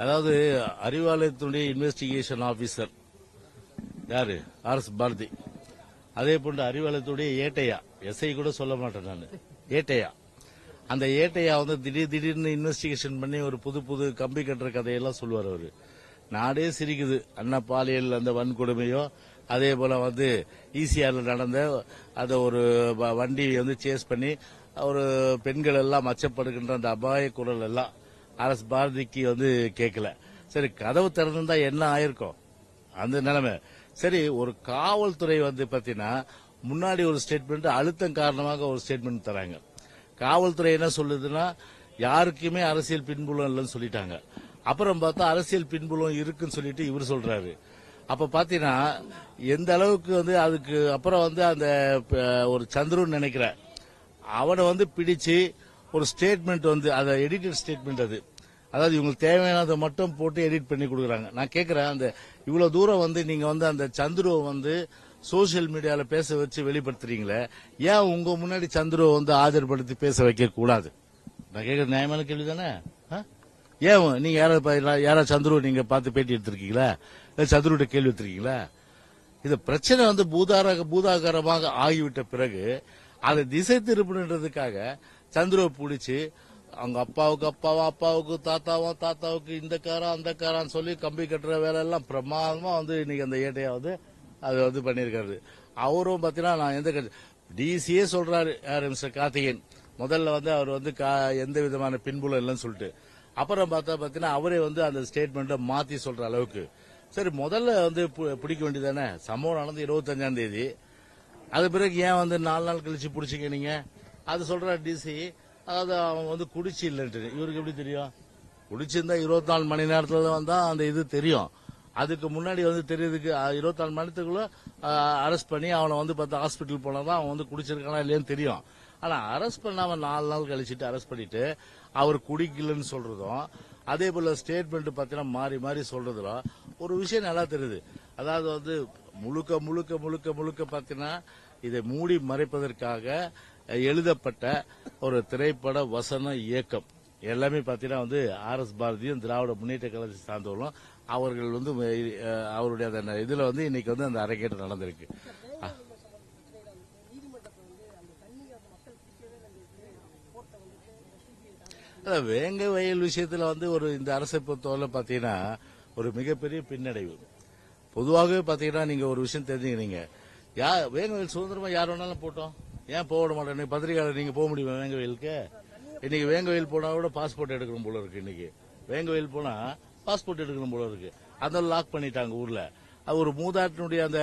அதாவது அறிவாலயத்தினுடைய investigation officer யாரு? R S Bharathi. அதே போன்று அறிவாலயத்துடைய ஏட்டையா? எஸ்ஐ கூட சொல்ல மாட்டேன் நான். ஏட்டையா? அந்த ஏட்டையா வந்து திடீர் திடீர்னு இன்வெஸ்டிகேஷன் பண்ணி ஒரு புது புது கம்பி கட்டுற கதையெல்லாம் சொல்லுவார் அவரு. நாடே சிரிக்குது. அண்ணா பாலியல் அந்த வன்கொடுமையோ அதே போல வந்து ஈசிஆர்ல நடந்த அதை ஒரு வ- வந்து சேஸ் பண்ணி ஒரு பெண்கள் எல்லாம் மச்சப்படுகின்ற அந்த அபாய குரல் எல்லாம் அரசு பாரதிக்கு வந்து கேட்கல சரி கதவு திறந்திருந்தா என்ன ஆயிருக்கும்? அந்த நிலைமை. சரி ஒரு காவல்துறை வந்து பாத்தீங்கன்னா முன்னாடி ஒரு ஸ்டேட்மெண்ட் அழுத்தம் காரணமாக ஒரு ஸ்டேட்மெண்ட் தராங்க. காவல்துறை என்ன சொல்லுதுன்னா யாருக்குமே அரசியல் பின்புலம் இல்லைன்னு சொல்லிட்டாங்க. அப்புறம் பார்த்தா அரசியல் பின்புலம் இருக்குன்னு சொல்லிட்டு இவர் சொல்றாரு. அப்ப பாத்தீங்கன்னா எந்த அளவுக்கு வந்து அதுக்கு அப்புறம் வந்து அந்த ஒரு சந்துருன்னு நினைக்கிறேன். அவனை வந்து பிடிச்சு ஒரு ஸ்டேட்மெண்ட் வந்து அதை எடிட்டட் ஸ்டேட்மெண்ட் அது. அதாவது இவங்களுக்கு தேவையானதை மட்டும் போட்டு எடிட் பண்ணி கொடுக்குறாங்க. நான் கேட்கறேன் அந்த இவ்வளவு தூரம் வந்து நீங்க வந்து அந்த சந்துருவை வந்து சோசியல் மீடியால பேச வச்சு வெளிப்படுத்துறீங்களே ஏன் உங்க முன்னாடி சந்துருவை வந்து ஆஜர்படுத்தி பேச வைக்க கூடாது? நான் கேட்கற நியாயமான கேள்வி தானே ஏன் நீங்க யாரா யாராவது சந்துருவை நீங்க பார்த்து பேட்டி எடுத்திருக்கீங்களா? சந்துருவிட்ட கேள்வி எடுத்திருக்கீங்களா? இது பிரச்சனை வந்து பூதாரக பூதாகரமாக ஆகிவிட்ட பிறகு அதை திசை திருப்பணுன்றதுக்காக சந்துருவை பிடிச்சி அவங்க அப்பாவுக்கு அப்பாவா அப்பாவுக்கு தாத்தாவா தாத்தாவுக்கு இந்த காரா அந்த காரான்னு சொல்லி கம்பி கட்டுற வேலை எல்லாம் பிரமாதமா வந்து இன்னைக்கு அந்த ஏட்டையா வந்து அது வந்து பண்ணியிருக்காரு. அவரும் பாத்தீங்கன்னா நான் எந்த டிசியே சொல்றாரு யார் மிஸ்டர் கார்த்திகேயன். முதல்ல வந்து அவர் வந்து கா- எந்த விதமான பின்புலம் இல்லைன்னு சொல்லிட்டு. அப்புறம் பார்த்தா பாத்தீங்கன்னா அவரே வந்து அந்த ஸ்டேட்மெண்ட்டை மாத்தி சொல்ற அளவுக்கு. சரி முதல்ல வந்து பு- பிடிக்க வேண்டியதானே சம்பவம் நடந்து இருபத்தஞ்சாம் தேதி. அது பிறகு ஏன் வந்து நாலு நாள் கழிச்சு பிடிச்சிங்க நீங்க? அது சொல்ற டிசி அதாவது அவன் வந்து குடிச்சு இல்லைன்ட்டு. இவருக்கு எப்படி தெரியும்? குடிச்சிருந்தா இருபத்தி நாலு மணி நேரத்துல தான் வந்தா அந்த இது தெரியும். அதுக்கு முன்னாடி வந்து தெரியுதுக்கு இருபத்தி நாலு மணி நேரத்துக்குள்ள அரெஸ்ட் பண்ணி அவனை வந்து பார்த்தா ஹாஸ்பிட்டல் போனாதான் அவன் வந்து குடிச்சிருக்கானா இல்லையான்னு தெரியும். ஆனா அரெஸ்ட் பண்ணாம நாலு நாள் கழிச்சிட்டு அரெஸ்ட் பண்ணிட்டு அவர் குடிக்கலன்னு சொல்றதும் அதே போல ஸ்டேட்மெண்ட் பார்த்தீங்கன்னா மாறி மாறி சொல்றதுல ஒரு விஷயம் நல்லா தெரியுது. அதாவது வந்து முழுக்க முழுக்க முழுக்க முழுக்க பார்த்தீங்கன்னா இதை மூடி மறைப்பதற்காக எழுதப்பட்ட ஒரு திரைப்பட வசன இயக்கம். எல்லாமே பாத்தீங்கன்னா வந்து ஆர் எஸ் பாரதியும் திராவிட முன்னேற்ற கழகத்தை சார்ந்தவர்களும் அவர்கள் வந்து அவருடைய அந்த இதுல வந்து இன்னைக்கு வந்து அந்த அரங்கேற்றம் நடந்திருக்கு. வேங்க வயல் விஷயத்துல வந்து ஒரு இந்த அரசை பொறுத்தவரை பாத்தீங்கன்னா ஒரு மிகப்பெரிய பின்னடைவு. பொதுவாகவே பாத்தீங்கன்னா நீங்க ஒரு விஷயம் தெரிஞ்சுக்கிறீங்க. யா வேங்க வயல் சுதந்திரமா யார் வேணாலும் போட்டோம். ஏன் போக மாட்டேன்? இன்னைக்கு பத்திரிகையாளர் நீங்க போக முடியுமா வேங்க வயலுக்கு இன்னைக்கு வேங்க வயல் போனா கூட பாஸ்போர்ட் எடுக்கணும் போல இருக்கு இன்னைக்கு. வேங்க வயல் போனா பாஸ்போர்ட் எடுக்கணும் போல இருக்கு. அதெல்லாம் லாக் பண்ணிட்டாங்க ஊர்ல. ஒரு மூதாட்டினுடைய அந்த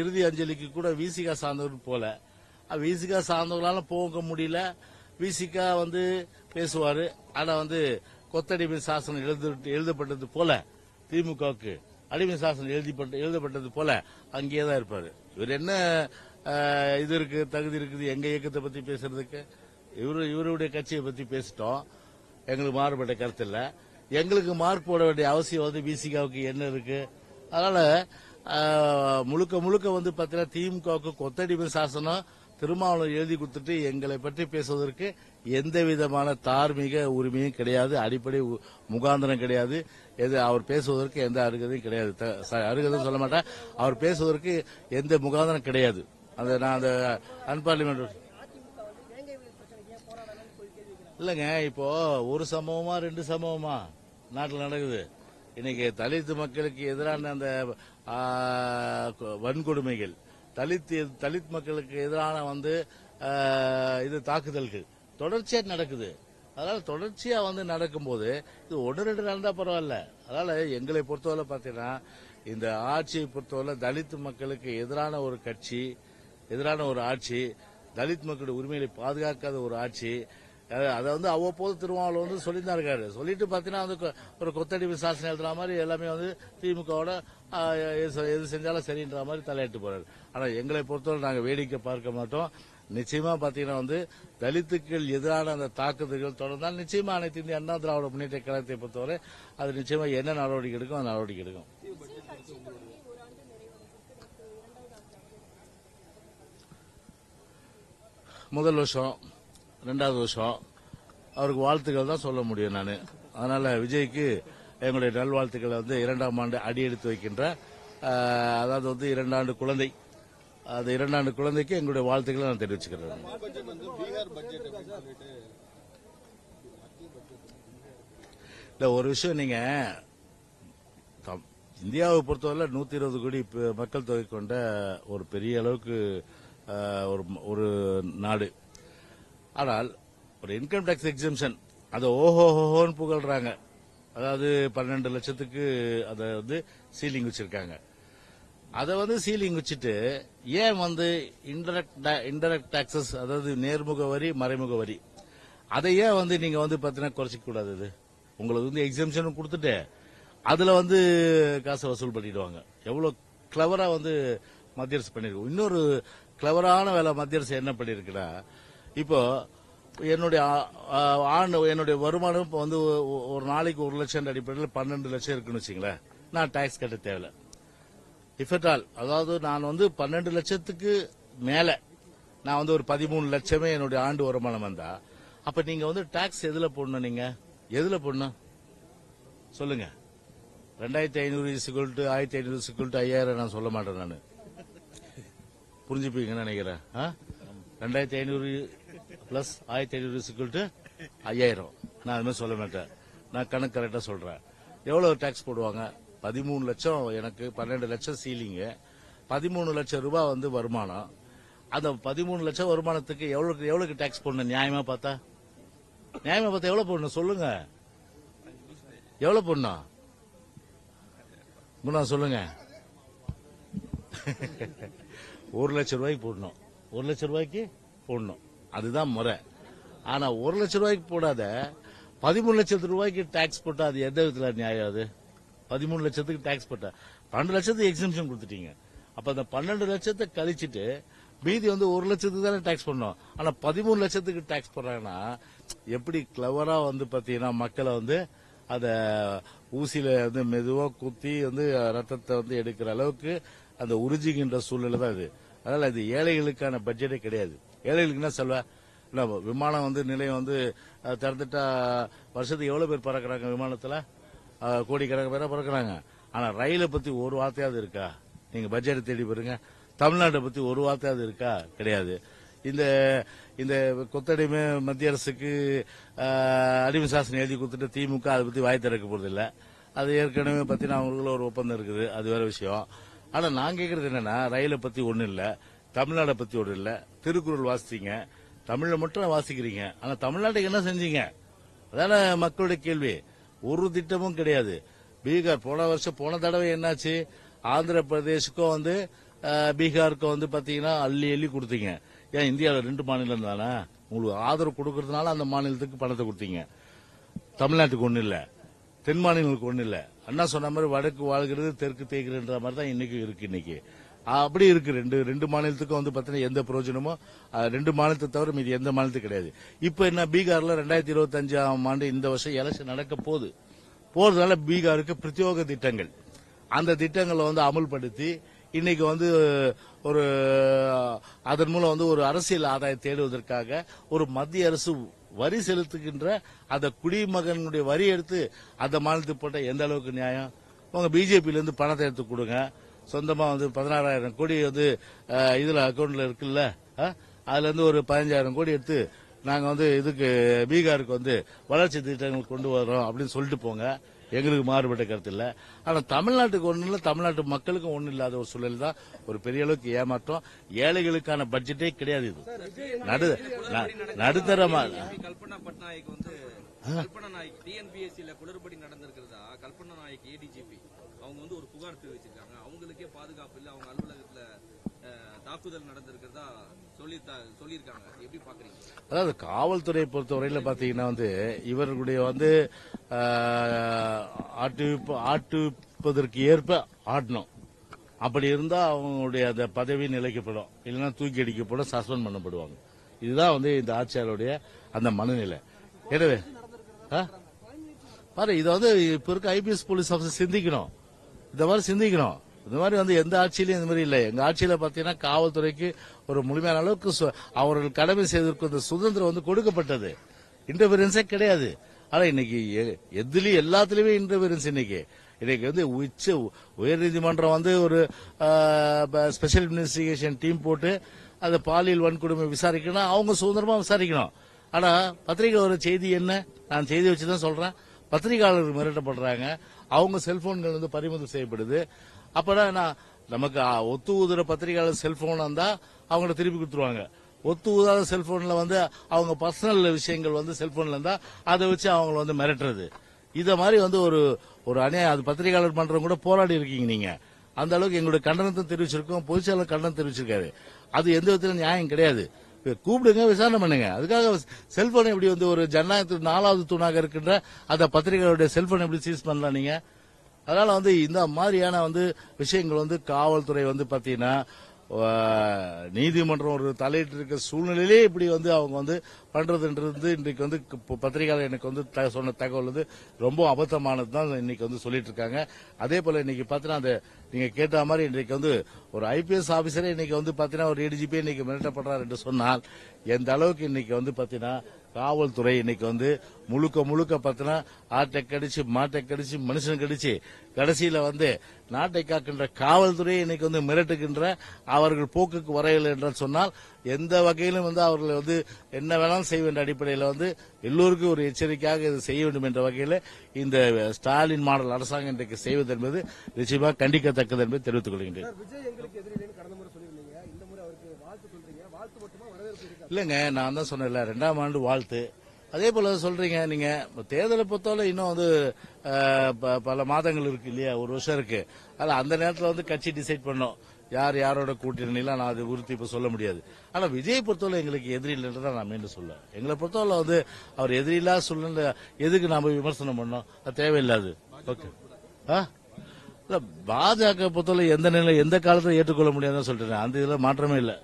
இறுதி அஞ்சலிக்கு கூட விசிகா சார்ந்தவர் போல. விசிகா சார்ந்தவங்களால போக முடியல. விசிகா வந்து பேசுவாரு. ஆனா வந்து கொத்தடிமை சாசனம் எழுத எழுதப்பட்டது போல திமுகவுக்கு. அடிமை சாசனம் எழுதிப்பட்ட எழுதப்பட்டது போல அங்கேயே தான் இருப்பாரு. இவர் என்ன இது இருக்கு தகுதி இருக்குது எங்க இயக்கத்தை பத்தி பேசுறதுக்கு. இவரு இவருடைய கட்சியை பத்தி பேசிட்டோம். எங்களுக்கு மாறுபட்ட கருத்து இல்ல. எங்களுக்கு மார்க் போட வேண்டிய அவசியம் வந்து பிசிகாவுக்கு என்ன இருக்கு? அதனால முழுக்க முழுக்க வந்து பாத்தீங்கன்னா திமுகவுக்கு கொத்தடிமை சாசனம் திருமாவளவன் எழுதி கொடுத்துட்டு எங்களை பற்றி பேசுவதற்கு எந்த விதமான தார்மீக உரிமையும் கிடையாது. அடிப்படை உ- முகாந்திரம் கிடையாது. எது அவர் பேசுவதற்கு எந்த அருகதையும் கிடையாது. த- ச- அருகதையும் சொல்ல மாட்டேன். அவர் பேசுவதற்கு எந்த முகாந்திரம் கிடையாது. அந்த நான் அந்த அன்பார்லிமெண்ட் இல்லைங்க இப்போ ஒரு சம்பவமா ரெண்டு சம்பவமா நாட்டில் நடக்குது. இன்னைக்கு தலித்து மக்களுக்கு எதிரான அந்த வன்கொடுமைகள். தலித் தலித் மக்களுக்கு எதிரான வந்து இது தாக்குதல்கள். தொடர்ச்சியா நடக்குது. அதனால தொடர்ச்சியா வந்து நடக்கும்போது இது ஒன்று ரெண்டு நடந்தா பரவாயில்ல. அதனால எங்களை பொறுத்தவரை பார்த்தீங்கன்னா இந்த ஆட்சியை பொறுத்தவரை தலித் மக்களுக்கு எதிரான ஒரு கட்சி எதிரான ஒரு ஆட்சி தலித் மக்களுடைய உரிமைகளை பாதுகாக்காத ஒரு ஆட்சி அதை வந்து அவ்வப்போது திருமாவளவன் வந்து சொல்லிட்டு இருக்காரு சொல்லிட்டு பார்த்தீங்கன்னா வந்து கொ- ஒரு கொத்தடி சாசனம் எழுதுற மாதிரி எல்லாமே வந்து திமுகவோட எது செ- எது செஞ்சாலும் சரின்ற மாதிரி தலையிட்டு போறாரு. ஆனால் எங்களை பொறுத்தவரை நாங்கள் வேடிக்கை பார்க்க மாட்டோம். நிச்சயமா பாத்தீங்கன்னா வந்து தலித்துக்கள் எதிரான அந்த தாக்குதல்கள் தொடர்ந்தால் நிச்சயமா அனைத்து இந்திய அண்ணா திராவிட முன்னேற்ற கழகத்தை பொறுத்தவரை அது நிச்சயமா என்ன நடவடிக்கை எடுக்கும் அந்த நடவடிக்கை எடுக்கும். முதல் வருஷம் ரெண்டாவது வருஷம் அவருக்கு வாழ்த்துக்கள் தான் சொல்ல முடியும் நான். அதனால விஜய்க்கு எங்களுடைய நல்வாழ்த்துக்களை வந்து இரண்டாம் ஆண்டு அடி எடுத்து வைக்கின்ற அதாவது வந்து இரண்டாண்டு குழந்தை. அது இரண்டாண்டு குழந்தைக்கு எங்களுடைய வாழ்த்துக்களை நான் தெரிவிச்சுக்கிறேன். இல்ல ஒரு விஷயம் நீங்க தம்- இந்தியாவை பொறுத்தவரை நூத்தி இருபது கோடி மக்கள் தொகை கொண்ட ஒரு பெரிய அளவுக்கு ஒரு ஒரு நாடு. ஆனால் ஒரு இன்கம் டேக்ஸ் எக்ஸிம்ஷன் அதை ஓஹோ ஹோஹோன்னு புகழ்றாங்க. அதாவது பன்னெண்டு லட்சத்துக்கு அதை வந்து சீலிங் வச்சிருக்காங்க. அதை வந்து சீலிங் வச்சுட்டு ஏன் வந்து இன்டெரக்ட் இன்டெரக்ட் டாக்ஸஸ் அதாவது நேர்முக வரி மறைமுக வரி அதை ஏன் வந்து நீங்க வந்து பார்த்தீங்கன்னா குறைச்சிக்க கூடாது இது? உங்களுக்கு வந்து எக்ஸாம்ஷன் கொடுத்துட்டு அதுல வந்து காசை வசூல் பண்ணிடுவாங்க. எவ்வளவு கிளவரா வந்து மத்திய அரசு பண்ணிருக்கோம் இன்னொரு கிளவரான வேலை மத்திய அரசு என்ன பண்ணிருக்குன்னா இப்போ என்னுடைய ஆண்டு என்னுடைய வருமானம் இப்போ வந்து ஒரு நாளைக்கு ஒரு லட்சம் அடிப்படையில் பன்னெண்டு லட்சம் இருக்குன்னு வச்சுங்களேன் நான் டாக்ஸ் கட்ட தேவை இஃப் அட் ஆல் அதாவது நான் வந்து பன்னெண்டு லட்சத்துக்கு மேலே நான் வந்து ஒரு பதிமூணு லட்சமே என்னுடைய ஆண்டு வருமானம் வந்தா அப்ப நீங்க வந்து டாக்ஸ் எதுல போடணும் நீங்க? எதுல போடணும்? சொல்லுங்க. ரெண்டாயிரத்தி ஐநூறு சிக்குல்ட்டு ஆயிரத்தி ஐநூறு சிக்குல்ட்டு ஐயாயிரம் நான் சொல்ல மாட்டேன் நான். புரிஞ்சுப்பீங்கன்னு நினைக்கிறேன். ஆ? ரெண்டாயிரத்தி ஐநூறு பிளஸ் ஆயிரத்தி ஐநூறு சிக்கிட்டு ஐயாயிரம். நான் அதுமாதிரி சொல்ல மாட்டேன். நான் கணக்கு கரெக்டாக சொல்றேன். எவ்வளவு டாக்ஸ் போடுவாங்க? பதிமூணு லட்சம் எனக்கு பன்னெண்டு லட்சம் சீலிங்கு பதிமூணு லட்சம் ரூபாய் வந்து வருமானம். அந்த பதிமூணு லட்சம் வருமானத்துக்கு எவ்வளவு எவ்வளவுக்கு டாக்ஸ் போடணும்? நியாயமா பார்த்தா? நியாயமா பார்த்தா எவ்வளவு போடணும்? சொல்லுங்க. எவ்வளவு போடணும்? முன்னா சொல்லுங்க. ஒரு லட்சம் ரூபாய்க்கு போடணும். ஒரு லட்சம் ரூபாய்க்கு போடணும். அதுதான் முறை. ஆனா ஒரு லட்சம் ரூபாய்க்கு போடாத பதிமூணு லட்சத்து ரூபாய்க்கு டாக்ஸ் போட்டா அது எந்த விதத்துல நியாயம் அது? பதிமூணு லட்சத்துக்கு டாக்ஸ் போட்டா. பன்னெண்டு லட்சத்துக்கு எக்ஸிபிஷன் கொடுத்துட்டீங்க. அப்ப அந்த பன்னெண்டு லட்சத்தை கழிச்சிட்டு மீதி வந்து ஒரு லட்சத்துக்கு தானே டாக்ஸ் பண்ணோம். ஆனா பதிமூணு லட்சத்துக்கு டாக்ஸ் போடுறாங்கன்னா எப்படி கிளவரா வந்து பாத்தீங்கன்னா மக்களை வந்து அத ஊசியில வந்து மெதுவா குத்தி வந்து ரத்தத்தை வந்து எடுக்கிற அளவுக்கு அந்த உறிஞ்சுகின்ற சூழ்நிலை தான் இது. அதனால இது ஏழைகளுக்கான பட்ஜெட்டே கிடையாது. ஏழைகளுக்கு என்ன செல்வ இல்ல விமானம் வந்து நிலையம் வந்து திறந்துட்டா வருஷத்துக்கு எவ்வளவு பேர் பறக்கிறாங்க விமானத்துல? அஹ், கோடிக்கணக்கு பேரா பறக்குறாங்க. ஆனா ரயிலை பத்தி ஒரு வார்த்தையாவது இருக்கா? நீங்க பட்ஜெட்டை தேடி பாருங்க. தமிழ்நாட்டை பத்தி ஒரு வார்த்தையாவது இருக்கா? கிடையாது. இந்த இந்த கொத்தடிமை மத்திய அரசுக்கு அடிமை சாசனம் எழுதி கொடுத்துட்டு திமுக அதை பத்தி வாய் திறக்க போறதில்லை. அது ஏற்கனவே பத்தின அவங்களுக்குள்ள ஒரு ஒப்பந்தம் இருக்குது. அது வேற விஷயம். ஆனா நான் கேக்குறது என்னன்னா ரயிலை பத்தி ஒண்ணு இல்ல தமிழ்நாடை பத்தி ஒண்ணு இல்ல திருக்குறள் வாசிச்சீங்க தமிழ்ல மட்டும் வாசிக்கிறீங்க. ஆனா தமிழ்நாட்டுக்கு என்ன செஞ்சீங்க? அதான மக்களுடைய கேள்வி. ஒரு திட்டமும் கிடையாது. பீகார் போன வருஷம் போன தடவை என்னாச்சு? ஆந்திர பிரதேசுக்கும் வந்து பீகாருக்கும் வந்து பாத்தீங்கன்னா அள்ளி அள்ளி கொடுத்தீங்க. ஏன் இந்தியாவில் ரெண்டு மாநிலம் தானே? உங்களுக்கு ஆதரவு கொடுக்கறதுனால அந்த மாநிலத்துக்கு பணத்தை கொடுத்தீங்க. தமிழ்நாட்டுக்கு ஒன்றும் இல்லை. தென் மாநிலங்களுக்கு ஒன்றும் இல்லை. அண்ணா சொன்ன மாதிரி வடக்கு வாழ்கிறது தெற்கு தேய்கிறன்ற மாதிரி தான் இன்னைக்கு இருக்கு இன்னைக்கு. அப்படி இருக்கு. ரெண்டு ரெண்டு மாநிலத்துக்கும் வந்து பாத்தீங்கன்னா எந்த பிரயோஜனமோ ரெண்டு மாநிலத்தை தவிர மீது எந்த மாநிலத்துக்கு கிடையாது. இப்ப என்ன பீகார்ல ரெண்டாயிரத்தி இருபத்தி அஞ்சாம் ஆண்டு இந்த வருஷம் எலெக்ஷன் நடக்க போகுது. போறதுனால பீகாருக்கு பிரத்யோக திட்டங்கள். அந்த திட்டங்களை வந்து அமல்படுத்தி இன்னைக்கு வந்து ஒரு அதன் மூலம் வந்து ஒரு அரசியல் ஆதாயம் தேடுவதற்காக ஒரு மத்திய அரசு வரி செலுத்துகின்ற அந்த குடிமகனுடைய வரி எடுத்து அந்த மாநிலத்துக்கு போட்ட எந்த அளவுக்கு நியாயம்? உங்க பிஜேபியில இருந்து பணத்தை எடுத்து கொடுங்க. சொந்தமா வந்து பதினாறாயிரம் கோடி வந்து இதில் இதுல அக்கௌண்ட்ல இருக்குல்ல அதுல இருந்து ஒரு பதினஞ்சாயிரம் கோடி எடுத்து நாங்க வந்து இதுக்கு பீகாருக்கு வந்து வளர்ச்சி திட்டங்கள் கொண்டு வரோம் அப்படின்னு சொல்லிட்டு போங்க. எங்களுக்கு மாறுபட்ட கருத்து இல்ல. ஆனா தமிழ்நாட்டுக்கு ஒண்ணு இல்ல தமிழ்நாட்டு மக்களுக்கும் ஒண்ணு இல்லாத ஒரு சூழல் தான் ஒரு பெரிய அளவுக்கு ஏமாற்றம். ஏழைகளுக்கான பட்ஜெட்டே கிடையாது இது. நடு நடுத்தரமா கல்பனா பட்நாயக் வந்து கல்பனா நாயக் டிஎன்பிஎஸ்சில குளறுபடி நடந்திருக்கிறதா? கல்பனா நாயக் ஏடிஜிபி அவங்க வந்து ஒரு புகார் தெரிவிச்சிருக்காங்க. அவங்களுக்கே பாதுகாப்பு இல்ல. அவங்க அலுவலகத்துல தாக்குதல் நடந்திருக்கிறதா? அதாவது காவல்துறையை பொறுத்தவரையில் பாத்தீங்கன்னா வந்து இவர்களுடைய வந்து ஆட்டுவிப்பு ஆட்டுவிப்பதற்கு ஏற்ப ஆடணும். அப்படி இருந்தா அவங்களுடைய அந்த பதவி நிலைக்கப்படும். இல்லைன்னா தூக்கி அடிக்கப்படும் சஸ்பெண்ட் பண்ணப்படுவாங்க. இதுதான் வந்து இந்த ஆட்சியாளருடைய அந்த மனநிலை. எனவே ஆ? பாரு இதை வந்து இப்ப இருக்க ஐபிஎஸ் போலீஸ் ஆஃபீஸர் சிந்திக்கணும். இந்த மாதிரி சிந்திக்கணும். இந்த மாதிரி வந்து எந்த ஆட்சியிலும் இந்த மாதிரி இல்லை. எங்க ஆட்சியில பாத்தீங்கன்னா காவல்துறைக்கு ஒரு முழுமையான அளவுக்கு சு- அவர்கள் கடமை செய்வதற்கு இந்த சுதந்திரம் வந்து கொடுக்கப்பட்டது. இன்டர்ஃபரன்ஸே கிடையாது. ஆனா இன்னைக்கு எ- எதுலயும் எல்லாத்துலயுமே இன்டர்வீரன்ஸ் இன்னைக்கு. இன்னைக்கு வந்து உச்ச உயர்நீதிமன்றம் வந்து ஒரு ஸ்பெஷல் இன்வெஸ்டிகேஷன் டீம் போட்டு அந்த பாலியல் வன்கொடுமை விசாரிக்கணும் அவங்க சுதந்திரமா விசாரிக்கணும். ஆனா பத்திரிகை ஒரு செய்தி என்ன? நான் செய்தி வச்சுதான் சொல்றேன். பத்திரிகையாளர்கள் மிரட்டப்படுறாங்க. அவங்க செல்போன்கள் வந்து பறிமுதல் செய்யப்படுது. அப்பதான் என்ன நமக்கு ஒத்து ஊதுற பத்திரிகையாளர் செல்போன் வந்தா அவங்கள திருப்பி கொடுத்துருவாங்க. ஒத்து ஊதாத செல்போன்ல வந்து அவங்க பர்சனல் விஷயங்கள் வந்து செல்போன்ல இருந்தா அதை வச்சு அவங்கள வந்து மிரட்டுறது. இத மாதிரி வந்து ஒரு ஒரு அநியாயம் அது பத்திரிகையாளர் பண்றவங்க கூட போராடி இருக்கீங்க நீங்க. அந்த அளவுக்கு எங்களுடைய கண்டனத்தை தெரிவிச்சிருக்கோம் பொதுச்செயலாளர் கண்டனம் தெரிவிச்சிருக்காரு. அது எந்த விதத்திலும் நியாயம் கிடையாது. கூப்பிடுங்க விசாரணை பண்ணுங்க. அதுக்காக செல்போன் எப்படி வந்து ஒரு ஜனநாயகத்துக்கு நாலாவது தூணாக இருக்கின்ற அந்த பத்திரிகைகளுடைய செல்போன் எப்படி சீஸ் பண்ணலாம் நீங்க? அதனால வந்து இந்த மாதிரியான வந்து விஷயங்கள் வந்து காவல்துறை வந்து பாத்தீங்கன்னா நீதிமன்றம் ஒரு தலையிட்டு இருக்க சூழ்நிலையிலே இப்படி வந்து அவங்க வந்து பண்றதுன்றது இன்றைக்கு வந்து பத்திரிகையாளர் எனக்கு வந்து சொன்ன தகவல் வந்து ரொம்ப அபத்தமானது தான் இன்னைக்கு வந்து சொல்லிட்டு இருக்காங்க. அதே போல இன்னைக்கு பாத்தீங்கன்னா அந்த நீங்க கேட்ட மாதிரி இன்றைக்கு வந்து ஒரு ஐபிஎஸ் ஆபீசரே இன்னைக்கு வந்து பாத்தீங்கன்னா ஒரு ஏடிஜிபி இன்னைக்கு மிரட்டப்படுறாரு என்று சொன்னால் எந்த அளவுக்கு இன்னைக்கு வந்து பாத்தீங்கன்னா காவல்துறை இன்னைக்கு வந்து முழுக்க முழுக்க பாத்தீங்கன்னா ஆட்டை கடிச்சு மாட்டை கடிச்சு மனுஷன் கடிச்சு கடைசியில வந்து நாட்டை காக்கின்ற காவல்துறை இன்னைக்கு வந்து மிரட்டுகின்ற அவர்கள் போக்குக்கு வரையலை என்று சொன்னால் எந்த வகையிலும் வந்து அவர்கள் வந்து என்ன வேணாலும் செய்ய வேண்டிய அடிப்படையில் வந்து எல்லோருக்கும் ஒரு எச்சரிக்கையாக இது செய்ய வேண்டும் என்ற வகையில் இந்த ஸ்டாலின் மாடல் அரசாங்கம் இன்றைக்கு செய்வது என்பது நிச்சயமாக கண்டிக்கத்தக்கது என்பதை தெரிவித்துக் கொள்கின்றேன். இல்லைங்க நான் தான் சொன்னேன்ல ரெண்டாம் ஆண்டு வாழ்த்து. அதே போல சொல்றீங்க நீங்க தேர்தலை பொறுத்தவரை இன்னும் வந்து பல மாதங்கள் இருக்கு இல்லையா? ஒரு வருஷம் இருக்கு. அதில் அந்த நேரத்தில் வந்து கட்சி டிசைட் பண்ணோம். யார் யாரோட கூட்டணிலாம் நான் அது குறித்து இப்ப சொல்ல முடியாது. ஆனா விஜய் பொறுத்தவரை எங்களுக்கு எதிரி இல்லைன்றதை நான் மீண்டும் சொல்லுவேன் எங்களை பொறுத்தவரை வந்து அவர் எதிரில்லா சூழ்நிலை எதுக்கு நாம விமர்சனம் பண்ணோம்? அது தேவையில்லாது. ஓகே. ஆ? இல்ல பாஜக பொறுத்தவரை எந்த நிலை எந்த காலத்தில் ஏற்றுக்கொள்ள முடியாதுன்னு சொல்லிட்டேன் அந்த இதுல மாற்றமே இல்லை.